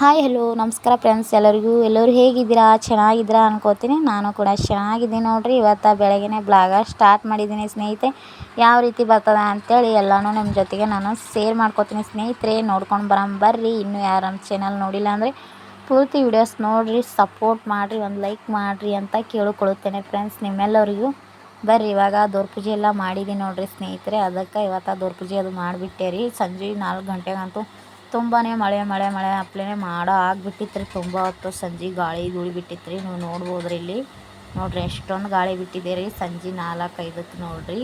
Hi hello ನಮಸ್ಕಾರ friends ಎಲ್ಲರಿಗೂ. ಎಲ್ಲರೂ ಹೇಗಿದ್ದೀರಾ? ಚೆನ್ನಾಗಿದ್ದೀರಾ ಅನ್ಕೋತೀನಿ. ನಾನು ಕೂಡ ಚೆನ್ನಾಗಿದ್ದೀನಿ ನೋಡಿರಿ. ಇವತ್ತು ಬೆಳಗ್ಗೆ ಬ್ಲಾಗ ಸ್ಟಾರ್ಟ್ ಮಾಡಿದ್ದೀನಿ ಸ್ನೇಹಿತೆ ಯಾವ ರೀತಿ ಬರ್ತದೆ ಅಂತೇಳಿ ಎಲ್ಲನೂ ನಿಮ್ಮ ಜೊತೆಗೆ ನಾನು ಶೇರ್ ಮಾಡ್ಕೋತೀನಿ ಸ್ನೇಹಿತರೆ. ನೋಡ್ಕೊಂಡು ಬರಮ್ಮ ಬರ್ರಿ. ಇನ್ನೂ ಯಾರು ನಮ್ಮ ಚಾನಲ್ ನೋಡಿಲ್ಲ ಅಂದರೆ ಪೂರ್ತಿ ವಿಡಿಯೋಸ್ ನೋಡಿರಿ ಸಪೋರ್ಟ್ ಮಾಡಿರಿ, ಒಂದು ಲೈಕ್ ಮಾಡಿರಿ ಅಂತ ಕೇಳಿಕೊಳ್ಳುತ್ತೇನೆ ಫ್ರೆಂಡ್ಸ್ ನಿಮ್ಮೆಲ್ಲರಿಗೂ. ಬರ್ರಿ, ಇವಾಗ ದೋರ್ ಪೂಜೆ ಎಲ್ಲ ಮಾಡಿದ್ದೀನಿ ನೋಡಿರಿ ಸ್ನೇಹಿತರೆ. ಅದಕ್ಕೆ ಇವತ್ತು ದೋರ್ ಪೂಜೆ ಅದು ಮಾಡಿಬಿಟ್ಟೆ ರೀ ಸಂಜೆ ನಾಲ್ಕು ಗಂಟೆಗಂತೂ ತುಂಬಾ ಮಳೆ ಮಳೆ ಮಳೆ ಅಪ್ಲೇ ಮಾಡೋ ಆಗಿಬಿಟ್ಟಿತ್ತು ರೀ ತುಂಬ ಹೊತ್ತು ಸಂಜೆ ಗಾಳಿ ಧೂಳಿ ಬಿಟ್ಟಿತ್ತು ರೀ ನೀವು ನೋಡ್ಬೋದು ರೀ ಇಲ್ಲಿ. ನೋಡ್ರಿ ಎಷ್ಟೊಂದು ಗಾಳಿ ಬಿಟ್ಟಿದೆ ರೀ. ಸಂಜೆ ನಾಲ್ಕು ಐದಕ್ಕೆ ನೋಡಿರಿ.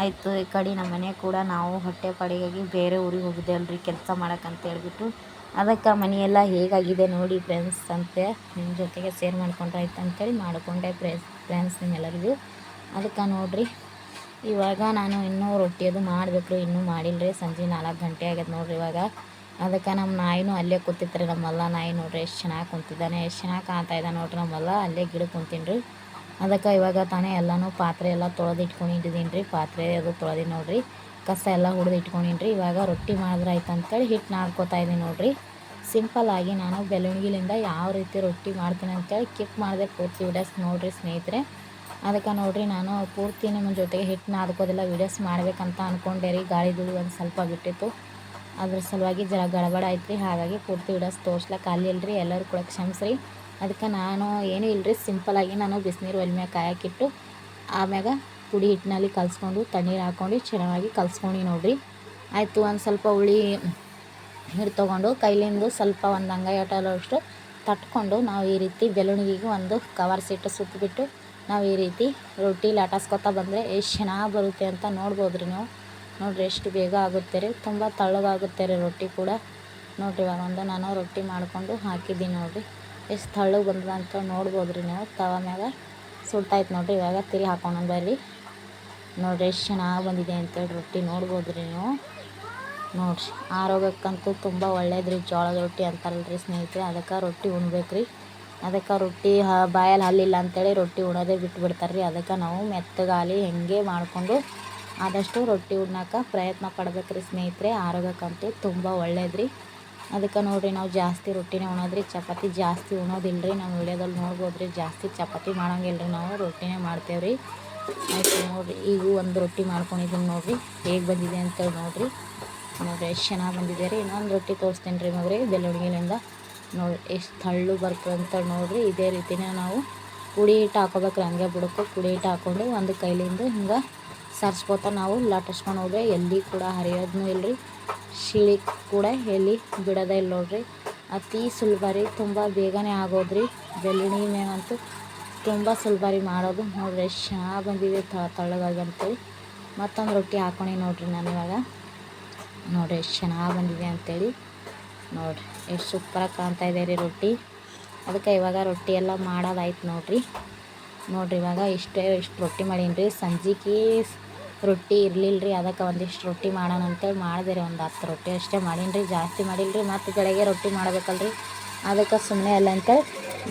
ಆಯಿತು ಈ ಕಡೆ ನಮ್ಮ ಮನೆ ಕೂಡ ನಾವು ಹೊಟ್ಟೆ ಪಾಡಿಗಾಗಿ ಬೇರೆ ಊರಿಗೆ ಹೋಗಿದ್ದೆ ಅಲ್ರಿ ಕೆಲಸ ಮಾಡೋಕ್ಕಂತ ಹೇಳ್ಬಿಟ್ಟು. ಅದಕ್ಕೆ ಮನೆಯೆಲ್ಲ ಹೇಗಾಗಿದೆ ನೋಡಿ ಫ್ರೆಂಡ್ಸ್ ಅಂತೆ ನಿಮ್ಮ ಜೊತೆಗೆ ಶೇರ್ ಮಾಡ್ಕೊಂಡ್ರೆ ಆಯ್ತು ಅಂತೇಳಿ ಮಾಡಿಕೊಂಡೆ ಫ್ರೆಂಡ್ಸ್ ಫ್ರೆಂಡ್ಸ್ ನಿಮ್ಮೆಲ್ಲರಿಗೂ. ಅದಕ್ಕೆ ನೋಡಿರಿ, ಇವಾಗ ನಾನು ಇನ್ನೂ ರೊಟ್ಟಿ ಅದು ಮಾಡಬೇಕು ಇನ್ನೂ ಮಾಡಿಲ್ಲ ರೀ ಸಂಜೆ ನಾಲ್ಕು ಗಂಟೆ ಆಗ್ಯದ ನೋಡಿರಿ ಇವಾಗ. ಅದಕ್ಕೆ ನಮ್ಮ ನಾಯಿನೂ ಅಲ್ಲೇ ಕೂತಿತ್ತು ರೀ ನಮ್ಮಲ್ಲ ನಾಯಿ ನೋಡ್ರಿ ಎಷ್ಟು ಚೆನ್ನಾಗಿ ಕುಂತಿದ್ದಾನೆ, ಎಷ್ಟು ಚೆನ್ನಾಗಿ ಕಾಣ್ತಾ ಇದ್ದಾನೆ ನೋಡ್ರಿ ನಮ್ಮಲ್ಲ ಅಲ್ಲೇ. ಗಿಡ ಕುಂತೀನಿ ರೀ ಅದಕ್ಕೆ ಇವಾಗ ತಾನೇ ಎಲ್ಲನೂ ಪಾತ್ರೆ ಎಲ್ಲ ತೊಳೆದು ಇಟ್ಕೊಂಡಿದ್ದೀನಿ ರೀ ಪಾತ್ರೆ ಅದು ತೊಳೆದಿ ನೋಡ್ರಿ. ಕಸ ಎಲ್ಲ ಹುಡ್ದು ಇಟ್ಕೊಂಡಿನಿ ರೀ ಇವಾಗ ರೊಟ್ಟಿ ಮಾಡಿದ್ರೆ ಆಯ್ತು ಅಂತೇಳಿ ಹಿಟ್ಟು ನಾದ್ಕೋತಾ ಇದ್ದೀನಿ ನೋಡಿರಿ. ಸಿಂಪಲ್ಲಾಗಿ ನಾನು ಬೆಳವಣಿಗೆಲಿಂದ ಯಾವ ರೀತಿ ರೊಟ್ಟಿ ಮಾಡ್ತೀನಿ ಅಂತೇಳಿ ಕಿಕ್ ಮಾಡಿದೆ ಪೂರ್ತಿ ವಿಡಿಯೋಸ್ ನೋಡಿರಿ ಸ್ನೇಹಿತರೆ. ಅದಕ್ಕೆ ನೋಡಿರಿ ನಾನು ಪೂರ್ತಿ ನಿಮ್ಮ ಜೊತೆಗೆ ಹಿಟ್ಟು ನಾದ್ಕೋದೆಲ್ಲ ವೀಡಿಯೋಸ್ ಮಾಡಬೇಕಂತ ಅಂದ್ಕೊಂಡೆ ರೀ. ಗಾಳಿ ದುಡಿ ಒಂದು ಸ್ವಲ್ಪ ಬಿಟ್ಟಿತ್ತು. ಅದ್ರ ಸಲುವಾಗಿ ಜರ ಗಡಬಡ ಐತ್ರಿ ಹಾಗಾಗಿ ಪೂರ್ತಿ ವಿಡಿಯೋಸ್ ತೋರ್ಸ್ಲಕ್ಕೆ ಅಲ್ಲಿ ಇಲ್ರಿ, ಎಲ್ಲರೂ ಕೂಡ ಕ್ಷಮಿಸ್ರಿ. ಅದಕ್ಕೆ ನಾನು ಏನೂ ಇಲ್ಲರಿ ಸಿಂಪಲಾಗಿ ನಾನು ಬಿಸಿನೀರು ಒಲೆ ಕಾಯಕ್ಕಿಟ್ಟು, ಆಮ್ಯಾಗ ಪುಡಿ ಹಿಟ್ಟಿನಲ್ಲಿ ಕಲಿಸ್ಕೊಂಡು, ತಣ್ಣೀರು ಹಾಕ್ಕೊಂಡು ಚೆನ್ನಾಗಿ ಕಲ್ಸ್ಕೊಂಡು ನೋಡಿರಿ. ಆಯಿತು, ಒಂದು ಸ್ವಲ್ಪ ಹುಳಿ ಹಿಟ್ಟು ತೊಗೊಂಡು, ಕೈಲಿಂದು ಸ್ವಲ್ಪ ಒಂದು ಅಂಗೈ ಅಷ್ಟು ತಟ್ಕೊಂಡು, ನಾವು ಈ ರೀತಿ ಬೆಳವಣಿಗೆಗೆ ಒಂದು ಕವರ್ ಸಿಟ್ಟು ಸುತ್ತಿಬಿಟ್ಟು ನಾವು ಈ ರೀತಿ ರೊಟ್ಟಿ ಲಾಟಾಸ್ಕೊತಾ ಬಂದರೆ ಎಷ್ಟು ಚೆನ್ನಾಗಿ ಬರುತ್ತೆ ಅಂತ ನೋಡ್ಬೋದು ರೀ ನೀವು. ನೋಡಿರಿ ಎಷ್ಟು ಬೇಗ ಆಗುತ್ತೆ ರೀ. ತುಂಬ ತಳ್ಳಗಾಗುತ್ತೆ ರೀ ರೊಟ್ಟಿ ಕೂಡ. ನೋಡಿರಿ ಇವಾಗ ಒಂದು ನಾನು ರೊಟ್ಟಿ ಮಾಡಿಕೊಂಡು ಹಾಕಿದ್ದೀನಿ ನೋಡಿರಿ. ಎಷ್ಟು ತಳ್ಳಗೆ ಬಂದದ ಅಂತ ನೋಡ್ಬೋದು ರೀ ನೀವು. ತವ ಮ್ಯಾಗ ಸುಡ್ತಾಯ್ತು ನೋಡಿರಿ. ಇವಾಗ ತಿರಿ ಹಾಕೊಂಡು ಬರ್ರಿ ನೋಡಿರಿ ಎಷ್ಟು ಚೆನ್ನಾಗಿ ಬಂದಿದೆ ಅಂತೇಳಿ ರೊಟ್ಟಿ ನೋಡ್ಬೋದು ರೀ ನೀವು. ನೋಡಿರಿ, ಆರೋಗ್ಯಕ್ಕಂತೂ ತುಂಬ ಒಳ್ಳೇದು ರೀ. ಜೋಳದ ರೊಟ್ಟಿ ಅಂತಾರಲ್ರಿ ಸ್ನೇಹಿತರೆ, ಅದಕ್ಕೆ ರೊಟ್ಟಿ ಉಣ್ಬೇಕು ರೀ. ಅದಕ್ಕೆ ರೊಟ್ಟಿ ಬಾಯಲ್ಲಿ ಹಲ್ಲಿಲ್ಲ ಅಂತೇಳಿ ರೊಟ್ಟಿ ಉಣೋದೇ ಬಿಟ್ಟು ಬಿಡ್ತಾರೆ ರೀ ಅದಕ್ಕೆ ನಾವು ಮೆತ್ತಗಾಲಿ ಹೆಂಗೆ ಮಾಡಿಕೊಂಡು ಆದಷ್ಟು ರೊಟ್ಟಿ ಉಣ್ಣಾಕ ಪ್ರಯತ್ನ ಪಡ್ಬೇಕ್ರಿ ಸ್ನೇಹಿತರೆ, ಆರೋಗ್ಯಕ್ಕಂತೂ ತುಂಬ ಒಳ್ಳೇದ್ರಿ. ಅದಕ್ಕೆ ನೋಡಿರಿ ನಾವು ಜಾಸ್ತಿ ರೊಟ್ಟಿನೇ ಉಣೋದ್ರಿ, ಚಪಾತಿ ಜಾಸ್ತಿ ಉಣೋದಿಲ್ಲ ರೀ ನಮ್ಮ ವಿಡಿಯೋದಲ್ಲಿ ನೋಡ್ಬೋದ್ರಿ, ಜಾಸ್ತಿ ಚಪಾತಿ ಮಾಡೋಂಗಿಲ್ಲ ರೀ ನಾವು, ರೊಟ್ಟಿನೇ ಮಾಡ್ತೇವ್ರಿ. ಆಯಿತು ನೋಡಿರಿ, ಈಗ ಒಂದು ರೊಟ್ಟಿ ಮಾಡ್ಕೊಂಡಿದ್ದೀನಿ ನೋಡಿರಿ. ಹೇಗೆ ಬಂದಿದೆ ಅಂತೇಳಿ ನೋಡಿರಿ. ನೋಡಿರಿ, ಎಷ್ಟು ಚೆನ್ನಾಗಿ ಬಂದಿದೆ ರೀ. ಇನ್ನೊಂದು ರೊಟ್ಟಿ ತೋರಿಸ್ತೀನಿ ರೀ ಮಗ್ರಿ ಬೆಳ್ಳುಳ್ಳಿಲಿಂದ ನೋಡಿ ಎಷ್ಟು ತಳ್ಳು ಬರ್ತದೆ ಅಂತೇಳಿ ನೋಡಿರಿ. ಇದೇ ರೀತಿನೇ ನಾವು ಪುಡಿ ಹಿಟ್ಟು ಹಾಕೋಬೇಕು ಹಂಗೆ ಬಿಡಕ್ಕೆ ಪುಡಿ ಹಿಟ್ಟು ಹಾಕ್ಕೊಂಡು ಒಂದು ಕೈಲಿಂದ ಹಿಂಗೆ ಸರ್ಸ್ಕೊತ ನಾವು ಲಟ್ಟಿಸ್ಕೊಂಡು ಹೋದ್ರೆ ಎಲ್ಲಿ ಕೂಡ ಹರಿಯೋದೂ ಇಲ್ಲ ರೀ ಶಿಳಿ ಕೂಡ ಎಲ್ಲಿ ಬಿಡೋದೇ ಇಲ್ಲ ನೋಡ್ರಿ. ಅತಿ ಸುಲಭ ರೀ ತುಂಬ ಬೇಗನೆ ಆಗೋದ್ರಿ. ಬೆಳ್ಳುಳ್ಳಿ ಮೇವಂತೂ ತುಂಬ ಸುಲಭ ರೀ ಮಾಡೋದು ನೋಡ್ರಿ. ಶಾ ಬಂದಿದೆ ತಳ್ಳಗಾಗಿ ಮತ್ತೊಂದು ರೊಟ್ಟಿ ಹಾಕೊಂಡು ನೋಡ್ರಿ ನಾನು ಇವಾಗ. ನೋಡ್ರಿ ಎಷ್ಟು ಚೆನ್ನಾಗಿ ಬಂದಿದೆ ಅಂತೇಳಿ. ನೋಡ್ರಿ, ಎಷ್ಟು ಸೂಪರಾಗಿ ಕಾಣ್ತಾ ಇದೆ ರೀ ರೊಟ್ಟಿ. ಅದಕ್ಕೆ ಇವಾಗ ರೊಟ್ಟಿ ಎಲ್ಲ ಮಾಡೋದಾಯ್ತು ನೋಡ್ರಿ. ನೋಡ್ರಿ ಇವಾಗ ಇಷ್ಟೇ, ಇಷ್ಟು ರೊಟ್ಟಿ ಮಾಡೀನಿ ರೀ ಸಂಜೆಗೆ ರೊಟ್ಟಿ ಇರಲಿಲ್ಲ ರೀ ಅದಕ್ಕೆ ಒಂದಿಷ್ಟು ರೊಟ್ಟಿ ಮಾಡೋಣ ಅಂತೇಳಿ ಮಾಡಿದೆ ರೀ ಒಂದು ಹತ್ತು ರೊಟ್ಟಿ ಅಷ್ಟೇ ಮಾಡೀನಿ ರೀ ಜಾಸ್ತಿ ಮಾಡಿಲ್ಲ ರೀ ಮತ್ತು ಬೆಳಗ್ಗೆ ರೊಟ್ಟಿ ಮಾಡ್ಬೇಕಲ್ಲ ರೀ ಅದಕ್ಕೆ ಸುಮ್ಮನೆ ಅಲ್ಲ ಅಂತೇಳಿ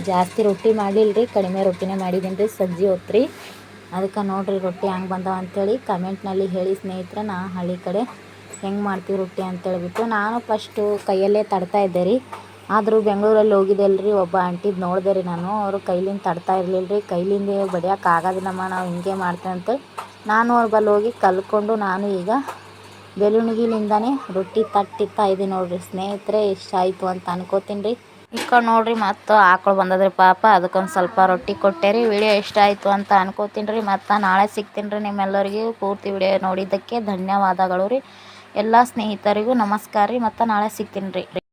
ಜಾಸ್ತಿ ರೊಟ್ಟಿ ಮಾಡಲಿಲ್ಲ ರೀ ಕಡಿಮೆ ರೊಟ್ಟಿನೇ ಮಾಡಿದ್ದೀನಿ ರೀ ಸಜ್ಜಿ ಹೊತ್ತು ರೀ ಅದಕ್ಕೆ ನೋಡಿರಿ ರೊಟ್ಟಿ ಹೆಂಗೆ ಬಂದವ ಅಂಥೇಳಿ ಕಮೆಂಟ್ನಲ್ಲಿ ಹೇಳಿ ಸ್ನೇಹಿತರೆ, ನಾ ಹಳ್ಳಿ ಕಡೆ ಹೆಂಗೆ ಮಾಡ್ತೀವಿ ರೊಟ್ಟಿ ಅಂತೇಳ್ಬಿಟ್ಟು ನಾನು ಫಸ್ಟು ಕೈಯಲ್ಲೇ ತಡ್ತಾ ಇದ್ದೆ ರೀ. ಆದರೂ ಬೆಂಗಳೂರಲ್ಲಿ ಹೋಗಿದ್ದೆ ಅಲ್ರಿ ಒಬ್ಬ ಆಂಟಿದ್ ನೋಡಿದೆ ರೀ ನಾನು, ಅವರು ಕೈಲಿಂದ ತಡ್ತಾ ಇರಲಿಲ್ಲ ರೀ ಕೈಲಿಂದ ಬಡಿಯೋಕೆ ಆಗೋದಿಲ್ಲಮ್ಮ, ನಾವು ಹಿಂಗೆ ಮಾಡ್ತೇವೆ ಅಂತೇಳಿ ನಾನು ಅವ್ರ ಬಲ್ಲಿ ಹೋಗಿ ಕಲ್ತ್ಕೊಂಡು ನಾನು ಈಗ ಬೆಳುಣಿಗಿಲಿಂದನೇ ರೊಟ್ಟಿ ತಟ್ಟಿತ್ತಾ ಇದ್ದೀನಿ ನೋಡಿರಿ. ಸ್ನೇಹಿತರೆ ಇಷ್ಟ ಆಯಿತು ಅಂತ ಅನ್ಕೋತೀನಿ ರೀ. ಇಕ್ಕ ನೋಡ್ರಿ ನೋಡಿರಿ, ಮತ್ತು ಆಕಳು ಬಂದದ್ರಿ ಪಾಪ. ಅದಕ್ಕೊಂದು ಸ್ವಲ್ಪ ರೊಟ್ಟಿ ಕೊಟ್ಟೆ ರೀ ವಿಡಿಯೋ ಇಷ್ಟ ಆಯಿತು ಅಂತ ಅನ್ಕೋತೀನಿ ರೀ. ಮತ್ತು ನಾಳೆ ಸಿಗ್ತೀನಿ ರೀ ನಿಮ್ಮೆಲ್ಲರಿಗೂ ಪೂರ್ತಿ ವಿಡಿಯೋ ನೋಡಿದ್ದಕ್ಕೆ. ಧನ್ಯವಾದಗಳು ರೀ. ಎಲ್ಲ ಸ್ನೇಹಿತರಿಗೂ ನಮಸ್ಕಾರ ರೀ. ಮತ್ತು ನಾಳೆ ಸಿಗ್ತೀನಿ ರೀ.